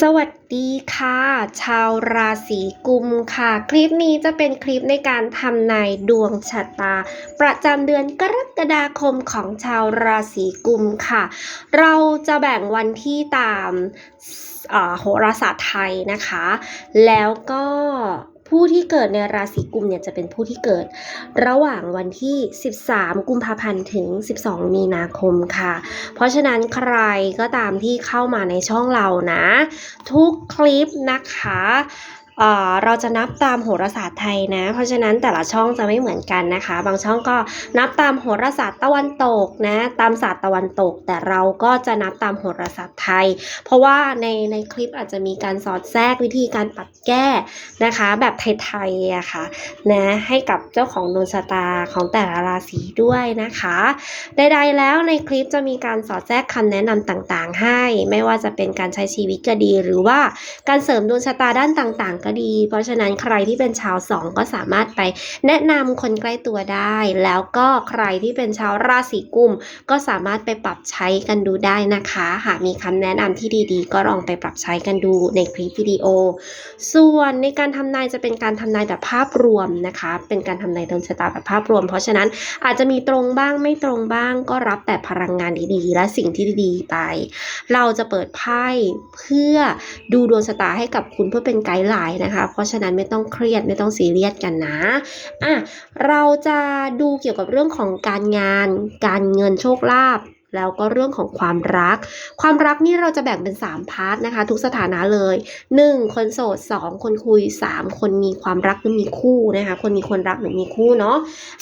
สวัสดีค่ะ ชาวราศีกุมค่ะ คลิปนี้จะเป็นคลิปในการทำนายดวงชะตา ประจำเดือนกรกฎาคมของชาวราศีกุมค่ะ เราจะแบ่งวันที่ตามโหราศาสตร์ไทยนะคะ แล้วก็ ผู้ที่เกิดในราศีกุมเนี่ยจะเป็นผู้ที่เกิด ระหว่างวันที่ 13 กุมภาพันธ์ถึง 12 มีนาคมค่ะ เพราะฉะนั้นใครก็ตามที่เข้ามาในช่องเรานะ ทุกคลิปนะคะ เราจะนับตามโหราศาสตร์ไทยนะ เพราะฉะนั้นแต่ละช่องจะไม่เหมือนกันนะคะ บางช่องก็นับตามโหราศาสตร์ตะวันตกนะ ตามศาสตร์ตะวันตก แต่เราก็จะนับตามโหราศาสตร์ไทย เพราะว่าในในคลิปอาจจะมีการสอดแทรกวิธีการปรับแก้นะคะ แบบไทยๆอะค่ะนะให้กับเจ้าของดวงชะตาของแต่ละราศีด้วยนะคะใดๆแล้วในคลิปจะมีการสอดแทรกคำแนะนำต่างๆ ให้ ไม่ว่าจะเป็นการใช้ชีวิตก็ดี หรือว่าการเสริมดวงชะตาด้านต่างๆก็ดี เพราะฉะนั้นใครที่เป็นชาวสองก็สามารถไปแนะนำคนใกล้ตัวได้ แล้วก็ใครที่เป็นชาวราศีกุมก็สามารถไปปรับใช้กันดูได้นะคะ หากมีคำแนะนำที่ดีๆ ก็ลองไปปรับใช้กันดูในคลิปวิดีโอ ส่วนในการทำนายจะเป็นการทำนายแบบภาพรวมนะคะ เป็นการทำนายดวงชะตาแบบภาพรวม เพราะฉะนั้นอาจจะมีตรงบ้างไม่ตรงบ้าง ก็รับแต่พลังงานดีๆ และสิ่งที่ดีๆไป เราจะเปิดไพ่เพื่อดูดวงชะตาให้กับคุณเพื่อเป็นไกด์ไลน์นะคะ เพราะฉะนั้นไม่ต้องเครียดไม่ต้องซีเรียสกันนะอะเราจะดูเกี่ยวกับเรื่องของการงาน การเงินโชคลาภแล้วก็เรื่องของความรัก ความรักนี่เราจะแบ่งเป็น 3 พาร์ทนะคะ ทุกสถานะเลย 1. คนโสด 2 คนคุย 3 คนมีความรักหรือมีคู่นะคะ คนมีคนรักหรือมีคู่เนาะ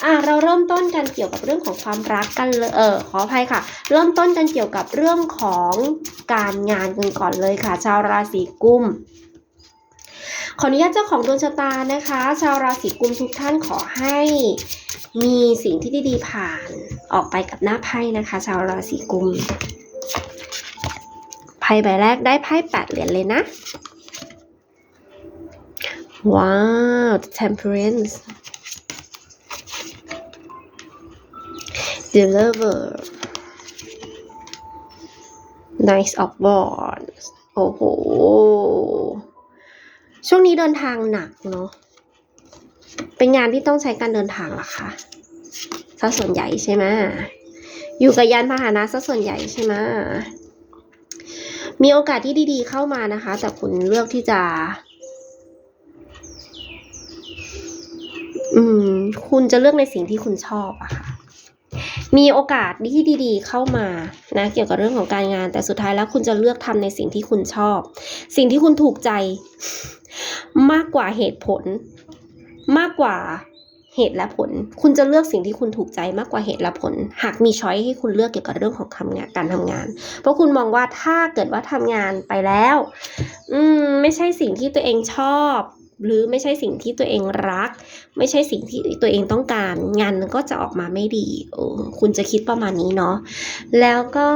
อะเราเริ่มต้นกันเกี่ยวกับเรื่องของความรักกันเลยเออขออภัยค่ะ เริ่มต้นกันเกี่ยวกับเรื่องของการงานกันก่อนเลยค่ะ ชาวราศีกุม ขออนุญาตเจ้าของดวงชะตานะคะ ชาวราศีกุมทุกท่านขอให้มีสิ่งที่ดีๆผ่านออกไปกับหน้าไพ่นะคะ ชาวราศีกุมไพ่ใบแรกได้ไพ่แปดเหรียญเลยนะ ว้าว temperance deliver Knight of Wands โอ้โห ช่วงนี้เดินทางหนักเนาะ เป็นงานที่ต้องใช้การเดินทางเหรอคะซะส่วนใหญ่ใช่ไหมอยู่กับยานพาหนะซะส่วนใหญ่ใช่ไหมมีโอกาสที่ดีๆเข้ามานะคะ แต่คุณเลือกที่จะ อืม คุณจะเลือกในสิ่งที่คุณชอบอะค่ะ มีโอกาสที่ดีๆ เข้ามานะเกี่ยวกับเรื่องของการงาน แต่สุดท้ายแล้วคุณจะเลือกทำในสิ่งที่คุณชอบ สิ่งที่คุณถูกใจมากกว่าเหตุผล มากกว่าเหตุและผล คุณจะเลือกสิ่งที่คุณถูกใจมากกว่าเหตุและผล หากมีช้อยให้คุณเลือกเกี่ยวกับเรื่องของทำงานการทำงาน เพราะคุณมองว่าถ้าเกิดว่าทำงานไปแล้ว อืมไม่ใช่สิ่งที่ตัวเองชอบ หรือไม่ใช่สิ่งที่ตัวเองรัก ไม่ใช่สิ่งที่ตัวเองต้องการ งานก็จะออกมาไม่ดีเออคุณจะคิดประมาณนี้เนาะแล้วก็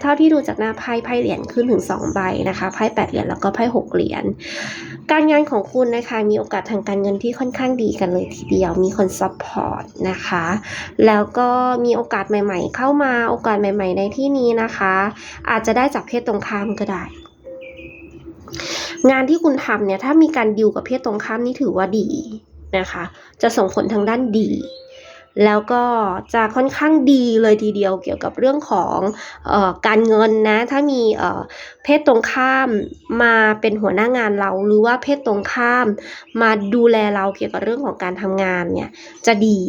เท่าที่ดูจากหน้าไพ่ไพ่เหรียญขึ้นถึงสองใบนะคะไพ่แปดเหรียญแล้วก็ไพ่หกเหรียญการงานของคุณนะคะมีโอกาสทางการเงินที่ค่อนข้างดีกันเลยทีเดียวมีคนซัพพอร์ตนะคะ แล้วก็มีโอกาสใหม่ ๆ เข้ามาโอกาสใหม่ ๆ ในที่นี้นะคะ อาจจะได้จากเพศตรงข้ามก็ได้ งานที่คุณทำเนี่ยถ้ามีการดิวกับเพศตรงข้ามนี่ถือว่าดีนะคะ จะส่งผลทางด้านดี แล้วก็จะค่อนข้างดีเลยทีเดียวเกี่ยวกับเรื่องของออการเงินนะ ถ้ามีเพศตรงข้ามมาเป็นหัวหน้างานเรา หรือว่าเพศตรงข้ามมาดูแลเราเกี่ยวกับเรื่องของการทำงานเนี่ยจะดี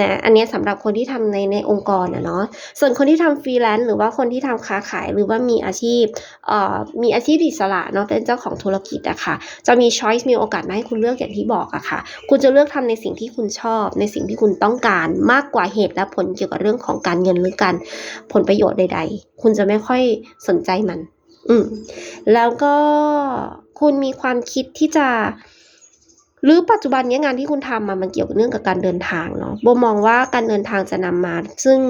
นะอันนี้สำหรับคนที่ทำในในองค์กรนะเนาะส่วนคนที่ทำฟรีแลนซ์หรือว่าคนที่ทำค้าขายหรือว่ามีอาชีพเอ่อมีอาชีพอิสระเนาะเป็นเจ้าของธุรกิจอะค่ะจะมีช้อยส์มีโอกาสมาให้คุณเลือกอย่างที่บอกอะค่ะ คุณจะเลือกทำในสิ่งที่คุณชอบ ในสิ่งที่คุณต้องการมากกว่าเหตุและผลเกี่ยวกับเรื่องของการเงินหรือการผลประโยชน์ใด ๆ คุณจะไม่ค่อยสนใจมัน อืมแล้วก็คุณมีความคิดที่จะ หรือปัจจุบันนี้งานที่คุณทำมามันเกี่ยวกับเรื่องกับการเดินทางเนาะโบมองว่าการเดินทางจะนำมา ซึ่ง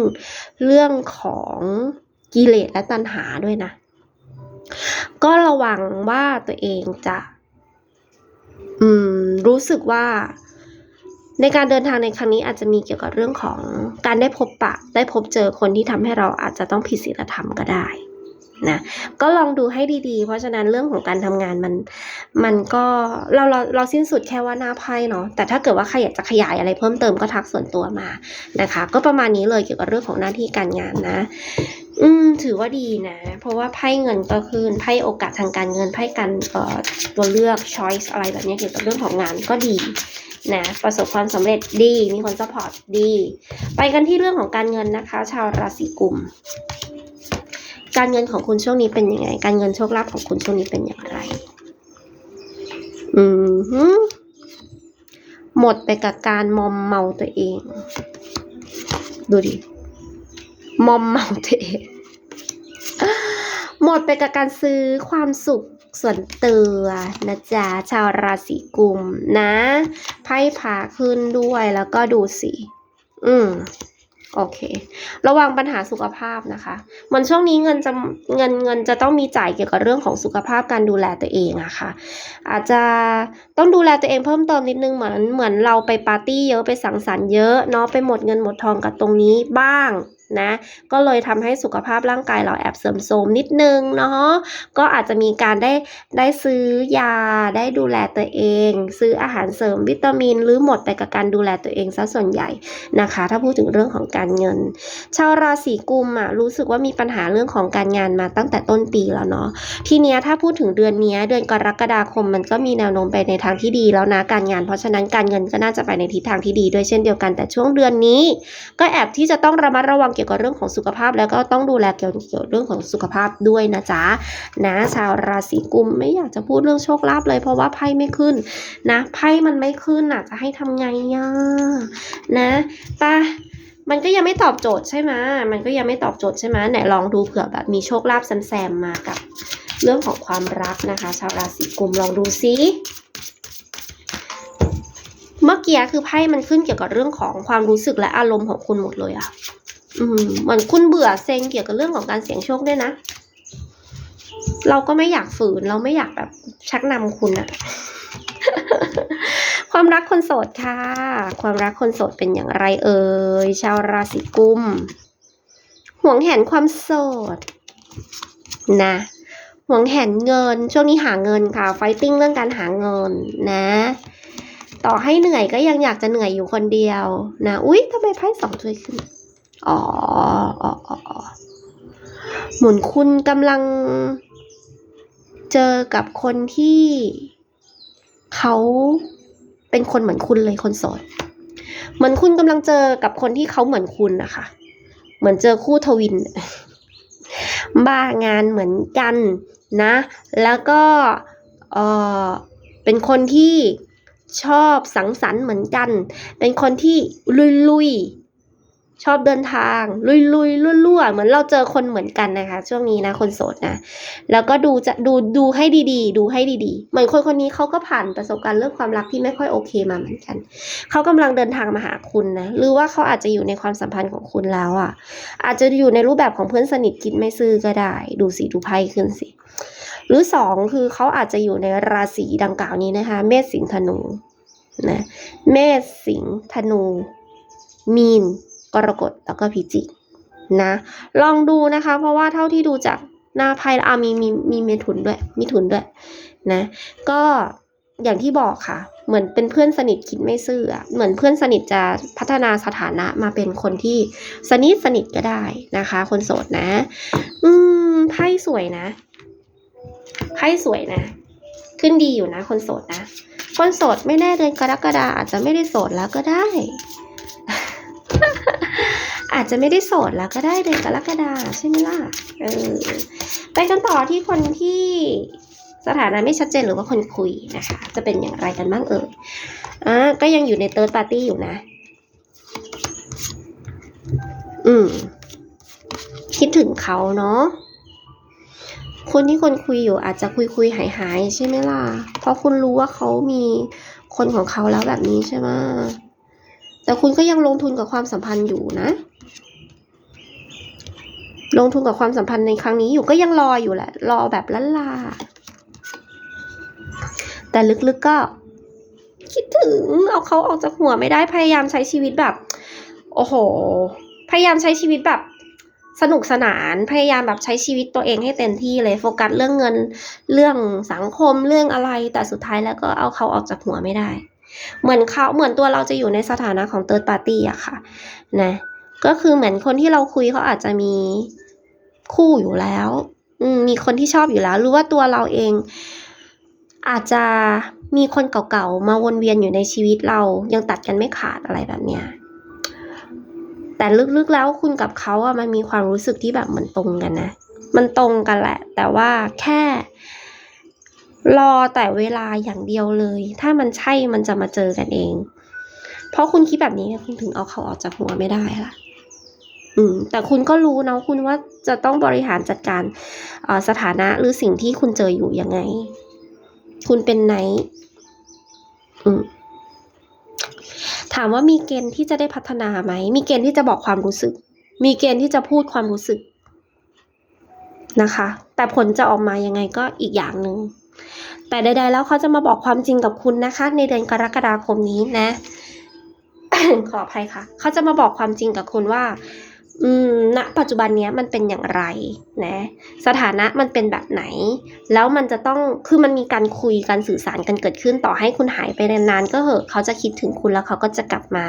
เรื่องของกิเลสและตัณหาด้วยนะ ก็ระวังว่าตัวเองจะ อืม รู้สึกว่าในการเดินทางในครั้งนี้อาจจะมีเกี่ยวกับเรื่องของการได้พบปะ ได้พบเจอคนที่ทำให้เราอาจจะต้องผิดศีลธรรมก็ได้ นะก็ลองดูให้ดีๆ เพราะฉะนั้นเรื่องของการทำงานมันมันก็เราเราเราสิ้นสุดแค่ว่าหน้าไพ่เนาะแต่ถ้าเกิดว่าใครอยากจะขยายอะไรเพิ่มเติมก็ทักส่วนตัวมานะคะ ก็ประมาณนี้เลยเกี่ยวกับเรื่องของหน้าที่การงานนะ อืมถือว่าดีนะ เพราะว่าไพ่เงินก็ขึ้นไพ่โอกาสทางการเงินไพ่การเอ่อตัวเลือก choice อะไรแบบนี้เกี่ยวกับเรื่องของงานก็ดีนะประสบความสำเร็จดีมีคน support ดี ไปกันที่เรื่องของการเงินนะคะ ชาวราศีกุม การเงินของคุณช่วงนี้เป็นยังไง การเงินโชคลาภของคุณช่วงนี้เป็นอย่างไร อืมฮึหมดไปกับการมอมเมาตัวเอง ดูดิ มอมเมาตัวเอง หมดไปกับการซื้อความสุขส่วนตัวนะจ๊ะ ชาวราศีกุมนะ ไพ่ผาขึ้นด้วยแล้วก็ดูสิ อืม โอเค ระวังปัญหาสุขภาพนะคะเหมือนช่วงนี้เงินจะเงินเงินจะต้องมีจ่ายเกี่ยวกับเรื่องของสุขภาพการดูแลตัวเองอะค่ะ อาจจะต้องดูแลตัวเองเพิ่มเติมนิดนึงเหมือนเหมือนเราไปปาร์ตี้เยอะไปสังสรรค์เยอะเนาะไปหมดเงินหมดทองกับตรงนี้บ้าง นะ ก็เลยทำให้สุขภาพร่างกายเราแอบเสื่อมโทรมนิดนึงเนาะก็อาจจะมีการได้ได้ซื้อยาได้ดูแลตัวเอง ซื้ออาหารเสริมวิตามิน หรือหมดไปกับการดูแลตัวเองซะส่วนใหญ่นะคะ ถ้าพูดถึงเรื่องของการเงิน ชาวราศีกุมอะรู้สึกว่ามีปัญหาเรื่องของการงานมาตั้งแต่ต้นปีแล้วเนาะทีเนี้ยถ้าพูดถึงเดือนเนี้ยเดือนกรกฎาคมมันก็มีแนวโน้มไปในทางที่ดีแล้วนะการงาน เพราะฉะนั้นการเงินก็น่าจะไปในทิศทางที่ดีด้วยเช่นเดียวกันแต่ช่วงเดือนนี้ ก็แอบที่จะต้องระมัดระวังเกี่ยวกับเรื่องของสุขภาพ แล้วก็ต้องดูแลเกี่ยวกับเรื่องของสุขภาพด้วยนะจ๊ะนะชาวราศีกุมไม่อยากจะพูดเรื่องโชคลาภเลยเพราะว่าไพ่ไม่ขึ้นนะไพ่มันไม่ขึ้นอะจะให้ทำไงอะนะไปะมันก็ยังไม่ตอบโจทย์ใช่ไหมมันก็ยังไม่ตอบโจทย์ใช่ไหมไหนลองดูเผื่อแบบมีโชคลาภแซมๆมากับเรื่องของความรักนะคะ ชาวราศีกุมลองดูซิเมื่อกี้คือไพ่มันขึ้นเกี่ยวกับเรื่องของความรู้สึกและอารมณ์ของคุณหมดเลยอะ อืมเหมือนคุณเบื่อเซ็งเกี่ยวกับเรื่องของการเสี่ยงโชคด้วยนะ เราก็ไม่อยากฝืนเราไม่อยากแบบชักนำคุณอะความรักคนโสดค่ะ ความรักคนโสดเป็นอย่างไรเอ่ย ชาวราศีกุม ห่วงแหนความโสด นะ ห่วงแหนเงิน ช่วงนี้หาเงินค่ะ ไฟติ้งเรื่องการหาเงินนะ ต่อให้เหนื่อยก็ยังอยากจะเหนื่อยอยู่คนเดียวนะ อุ๊ยทำไมไพ่สองถ้วยขึ้น อ๋ออ๋ออ๋ออ๋อเหมือนคุณกำลัง เจอกับคนที่ เขาเป็นคนเหมือนคุณเลยคนโสดเหมือนคุณกำลังเจอกับคนที่เขาเหมือนคุณนะคะ เหมือนเจอคู่ทวิน บ้างานเหมือนกันนะ แล้วก็เออเป็นคนที่ชอบสังสรรค์เหมือนกัน เป็นคนที่ลุยลุยๆ ชอบเดินทาง ลุยลุยลั่วๆเหมือนเราเจอคนเหมือนกันนะคะ ช่วงนี้นะคนโสดนะ แล้วก็ดูจะดูดูให้ดีๆ ดูให้ดีๆ เหมือนคนคนนี้เขาก็ผ่านประสบการณ์เรื่องความรักที่ไม่ค่อยโอเคมาเหมือนกัน เขากำลังเดินทางมาหาคุณนะ หรือว่าเขาอาจจะอยู่ในความสัมพันธ์ของคุณแล้วอะ อาจจะอยู่ในรูปแบบของเพื่อนสนิทคิดไม่ซื่อก็ได้ ดูสิดูไพ่ขึ้นสิ หรือสองคือเขาอาจจะอยู่ในราศีดังกล่าวนี้นะคะ เมษสิงห์ธนูนะ เมษสิงห์ธนู มีน กรกฎแล้วก็พิจิกนะ ลองดูนะคะ เพราะว่าเท่าที่ดูจากหน้าไพ่อะมีมีมีเมถุนด้วยมีถุนด้วยนะ ก็อย่างที่บอกค่ะ เหมือนเป็นเพื่อนสนิทคิดไม่ซื่อเหมือนเพื่อนสนิทจะพัฒนาสถานะมาเป็นคนที่สนิทสนิทก็ได้นะคะ คนโสดนะ อืมไพ่สวยนะไพ่สวยนะ ขึ้นดีอยู่นะ คนโสดนะ คนโสดไม่แน่เดือนกรกฎาอาจจะไม่ได้โสดแล้วก็ได้ อาจจะไม่ได้โสดแล้วก็ได้เดือนกรกฎาใช่ไหมล่ะเออไปกันต่อที่คนที่สถานะไม่ชัดเจนหรือว่าคนคุยนะคะ จะเป็นอย่างไรกันบ้างเอ่ยอ่าก็ยังอยู่ในเติร์ดปาร์ตี้อยู่นะ อืม คิดถึงเขาเนาะคนที่คนคุยอยู่อาจจะคุยคุยหายหายใช่ไหมล่ะ เพราะคุณรู้ว่าเขามีคนของเขาแล้วแบบนี้ใช่ไหม แต่คุณก็ยังลงทุนกับความสัมพันธ์อยู่นะ ลงทุนกับความสัมพันธ์ในครั้งนี้อยู่ก็ยังรออยู่แหละ รอแบบล้านลา แต่ลึกๆก็ คิดถึงเอาเขาออกจากหัวไม่ได้พยายามใช้ชีวิตแบบ โอ้โห พยายามใช้ชีวิตแบบสนุกสนานพยายามแบบใช้ชีวิตตัวเองให้เต็มที่เลยโฟกัสเรื่องเงินเรื่องสังคมเรื่องอะไร แต่สุดท้ายแล้วก็เอาเขาออกจากหัวไม่ได้ เหมือนเขาเหมือนตัวเราจะอยู่ในสถานะของ third party อะค่ะนะก็คือเหมือนคนที่เราคุยเขาอาจจะมีคู่อยู่แล้วมมีคนที่ชอบอยู่แล้วหรือว่าตัวเราเอง อาจจะมีคนเก่าๆ มาวนเวียนอยู่ในชีวิตเรายังตัดกันไม่ขาดอะไรแบบเนี้ยแต่ลึกๆแล้วคุณกับเขาอะมันมีความรู้สึกที่แบบเหมือนตรงกันนะ มันตรงกันแหละ แต่ว่าแค่ รอแต่เวลาอย่างเดียวเลย ถ้ามันใช่มันจะมาเจอกันเอง เพราะคุณคิดแบบนี้คุณถึงเอาเขาออกจากหัวไม่ได้ล่ะ อืม แต่คุณก็รู้นะคุณว่าจะต้องบริหารจัดการสถานะหรือสิ่งที่คุณเจออยู่ยังไง คุณเป็นไหนอืมถามว่ามีเกณฑ์ที่จะได้พัฒนาไหม มีเกณฑ์ที่จะบอกความรู้สึก มีเกณฑ์ที่จะพูดความรู้สึกนะคะ แต่ผลจะออกมายังไงก็อีกอย่างหนึ่ง แต่ใดๆแล้วเขาจะมาบอกความจริงกับคุณนะคะ ในเดือนกรกฎาคมนี้นะ ขออภัยค่ะ เขาจะมาบอกความจริงกับคุณว่า ณปัจจุบันเนี้ยมันเป็นอย่างไรนะสถานะมันเป็นแบบไหน แล้วมันจะต้องคือมันมีการคุยการสื่อสารกันเกิดขึ้นต่อให้คุณหายไปนานๆก็เหอะเขาจะคิดถึงคุณแล้วเขาก็จะกลับมา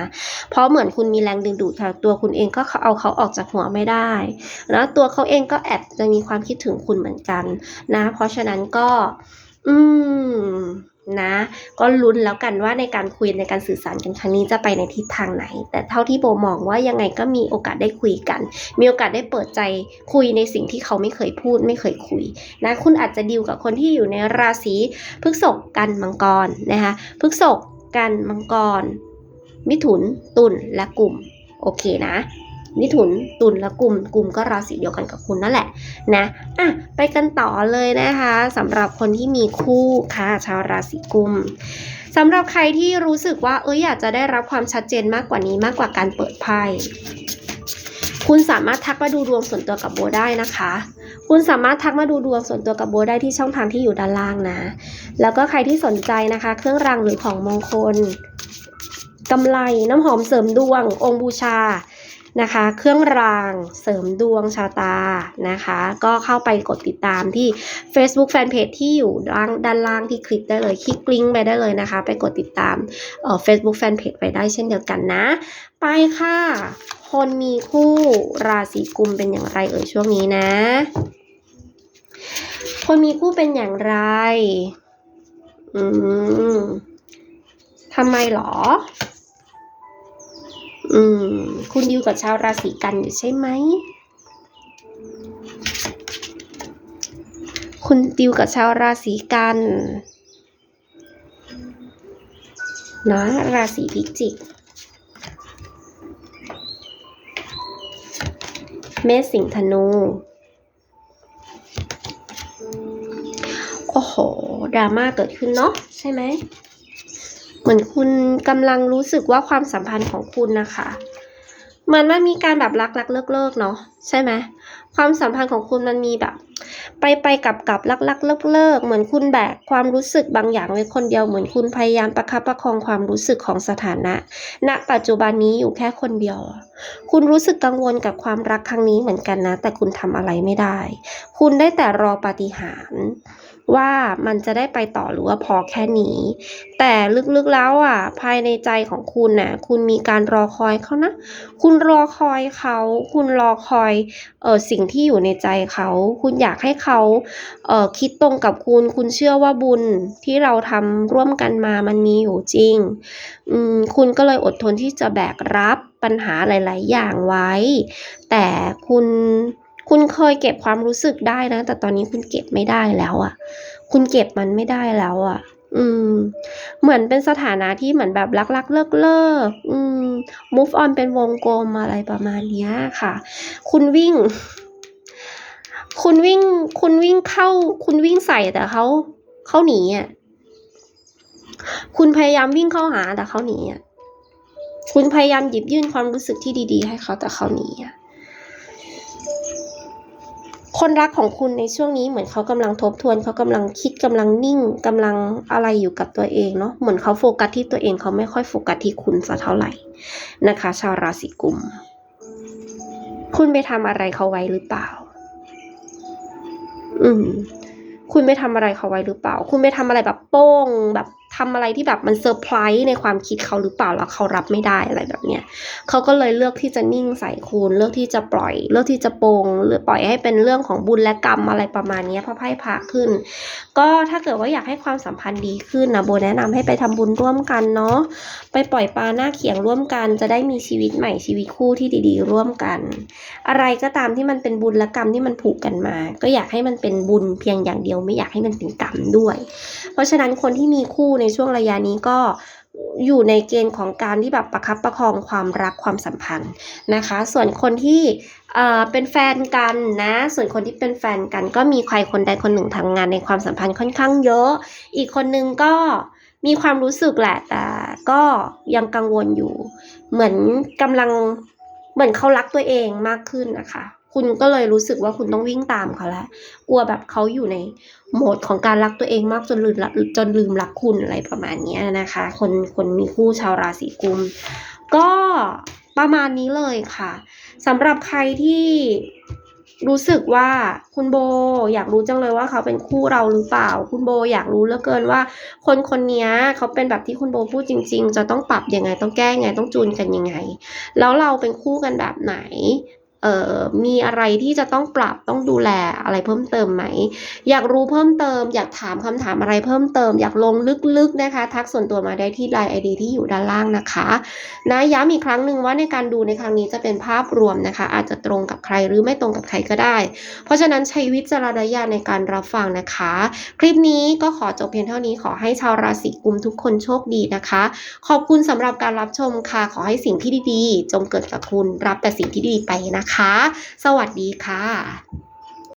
เพราะเหมือนคุณมีแรงดึงดูดค่ะตัวคุณเองก็เอาเขาออกจากหัวไม่ได้ แล้วตัวเขาเองก็แอบจะมีความคิดถึงคุณเหมือนกันนะ เพราะฉะนั้นก็ อืม นะ ก็ลุ้นแล้วกันว่าในการคุยในการสื่อสารกันครั้งนี้จะไปในทิศทางไหน แต่เท่าที่โบมองว่ายังไงก็มีโอกาสได้คุยกัน มีโอกาสได้เปิดใจคุยในสิ่งที่เขาไม่เคยพูดไม่เคยคุยนะ คุณอาจจะดีลกับคนที่อยู่ในราศีพฤษภกันมังกรนะคะพฤษภกันมังกร มิถุนตุลและกลุ่ม โอเคนะ มิถุนตุลและกลุ่มกลุ่มก็ราศีเดียวกันกับคุณนั่นแหละนะอะไปกันต่อเลยนะคะสำหรับคนที่มีคู่ค่ะชาวราศีกุมสำหรับใครที่รู้สึกว่าเอ้ยอยากจะได้รับความชัดเจนมากกว่านี้มากกว่าการเปิดไพ่คุณสามารถทักมาดูดวงส่วนตัวกับโบได้นะคะ คุณสามารถทักมาดูดวงส่วนตัวกับโบได้ที่ช่องทางที่อยู่ด้านล่างนะ แล้วก็ใครที่สนใจนะคะ เครื่องรางหรือของมงคลกำไรน้ำหอมเสริมดวง องค์บูชา นะคะ เครื่องรางเสริมดวงชาตานะคะ ก็เข้าไปกดติดตามที่ Facebook Fanpage ที่อยู่ด้านด้านล่างที่คลิกได้เลย คลิกลิงก์ไปได้เลยนะคะ ไปกดติดตามเอ่อ Facebook Fanpage ไปได้เช่นเดียวกันนะ ไปค่ะ คนมีคู่ราศีกุมเป็นอย่างไรเอ่ยช่วงนี้นะ คนมีคู่เป็นอย่างไร อืมทำไมหรอ อืม คุณดิวกับชาวราศีกันอยู่ใช่ไหม คุณดิวกับชาวราศีกันนะราศีพิจิก เมษสิงธนู โอ้โหดราม่าเกิดขึ้นเนาะใช่ไหม เหมือนคุณกำลังรู้สึกว่าความสัมพันธ์ของคุณนะคะมือนมันมีการแบบรักรักเลิกเลิกเนาะใช่ไหมความสัมพันธ์ของคุณมันมีแบบ ไปไปกลับกลับรักรักเลิกเลิกเหมือนคุณแบกความรู้สึกบางอย่างไว้คนเดียวเหมือนคุณพยายามประคับประคองความรู้สึกของสถานะ ณ ปัจจุบันนี้อยู่แค่คนเดียว คุณรู้สึกกังวลกับความรักครั้งนี้เหมือนกันนะ แต่คุณทำอะไรไม่ได้ คุณได้แต่รอปาฏิหาริย์ ว่ามันจะได้ไปต่อหรือว่าพอแค่นี้ แต่ลึกๆแล้วอะ ภายในใจของคุณน่ะคุณมีการรอคอยเขานะ คุณรอคอยเขา คุณรอคอยเออสิ่งที่อยู่ในใจเขา คุณอยากให้เขาเออคิดตรงกับคุณ คุณเชื่อว่าบุญที่เราทำร่วมกันมามันมีอยู่จริง อืมคุณก็เลยอดทนที่จะแบกรับปัญหาหลาย ๆ อย่างไว้ แต่คุณ คุณเคยเก็บความรู้สึกได้นะ แต่ตอนนี้คุณเก็บไม่ได้แล้วอะ่ะ คุณเก็บมันไม่ได้แล้วอะ่ะ อืม เหมือนเป็นสถานะที่เหมือนแบบรักๆเลิกเลิกอืม move on เป็นวงกลมอะไรประมาณเนี้ยค่ะ คุณวิ่ง คุณวิ่ง คุณวิ่งเข้า คุณวิ่งใส่แต่เขาเขาหนีอะ คุณพยายามวิ่งเข้าหาแต่เขาหนีอะ คุณพยายามหยิบยื่นความรู้สึกที่ดี ๆ ให้เขาแต่เขาหนีอะ คนรักของคุณในช่วงนี้เหมือนเขากำลังทบทวนเขากำลังคิดกำลังนิ่งกำลังอะไรอยู่กับตัวเองเนาะเหมือนเขาโฟกัสที่ตัวเองเขาไม่ค่อยโฟกัสที่คุณสักเท่าไหร่นะคะ ชาวราศีกุม คุณไปทำอะไรเขาไว้หรือเปล่า อืม คุณไปทำอะไรเขาไว้หรือเปล่า คุณไปทำอะไรแบบโป้งแบบ ทำอะไรที่แบบมันเซอร์ไพรส์ในความคิดเขาหรือเปล่าแล้วเขารับไม่ได้อะไรแบบเนี้ยเขาก็เลยเลือกที่จะนิ่งใส่คุณเลือกที่จะปล่อย เลือกที่จะโปงหรือปล่อยให้เป็นเรื่องของบุญและกรรมอะไรประมาณนี้เพระไพ่พาขึ้น ก็ถ้าเกิดว่าอยากให้ความสัมพันธ์ดีขึ้นนะโบแนะนำให้ไปทำบุญร่วมกันเนาะไปปล่อยปลาหน้าเขียงร่วมกันจะได้มีชีวิตใหม่ชีวิตคู่ที่ดีๆ ร่วมกัน อะไรก็ตามที่มันเป็นบุญและกรรมที่มันผูกกันมา ก็อยากให้มันเป็นบุญเพียงอย่างเดียวไม่อยากให้มันเป็นกรรมด้วย เพราะฉะนั้นคนที่มีคู่ในช่วงระยะนี้ก็อยู่ในเกณฑ์ของการที่แบบประคับประคองความรักความสัมพันธ์นะคะ ส่วนคนที่เป็นแฟนกันนะ ส่วนคนที่เป็นแฟนกัน ก็มีใครคนใดคนหนึ่งทำงานในความสัมพันธ์ค่อนข้างเยอะ อีกคนนึงก็มีความรู้สึกแหละ แต่ก็ยังกังวลอยู่ เหมือนกำลังเหมือนเขารักตัวเองมากขึ้นนะคะ คุณก็เลยรู้สึกว่าคุณต้องวิ่งตามเขาแล้วกลัวแบบเขาอยู่ในโหมดของการรักตัวเองมากจนลืมรักจนลืมรักคุณอะไรประมาณนี้นะคะ คนคนมีคู่ชาวราศีกุม ก็ประมาณนี้เลยค่ะสำหรับใครที่รู้สึกว่าคุณโบอยากรู้จังเลยว่าเขาเป็นคู่เราหรือเปล่า คุณโบอยากรู้เหลือเกินว่า คนคนนี้เขาเป็นแบบที่คุณโบพูดจริง ๆ จะต้องปรับยังไงต้องแก้ยังไงต้องจูนกันยังไง แล้วเราเป็นคู่กันแบบไหน มีอะไรที่จะต้องปรับต้องดูแลอะไรเพิ่มเติมไหม อยากรู้เพิ่มเติม อยากถามคำถามอะไรเพิ่มเติม อยากลงลึกๆนะคะ ทักส่วนตัวมาได้ที่ Line ID ที่อยู่ด้านล่างนะคะนะย้ำอีกครั้งหนึ่งว่าในการดูในครั้งนี้จะเป็นภาพรวมนะคะ อาจจะตรงกับใครหรือไม่ตรงกับใครก็ได้ เพราะฉะนั้นใช้วิจารณญาณในการรับฟังนะคะ คลิปนี้ก็ขอจบเพียงเท่านี้ขอให้ชาวราศีกุมทุกคนโชคดีนะคะ ขอบคุณสำหรับการรับชมค่ะขอให้สิ่งที่ดีๆ จงเกิดกับคุณรับแต่สิ่งที่ดีไปนะคะสวัสดีค่ะ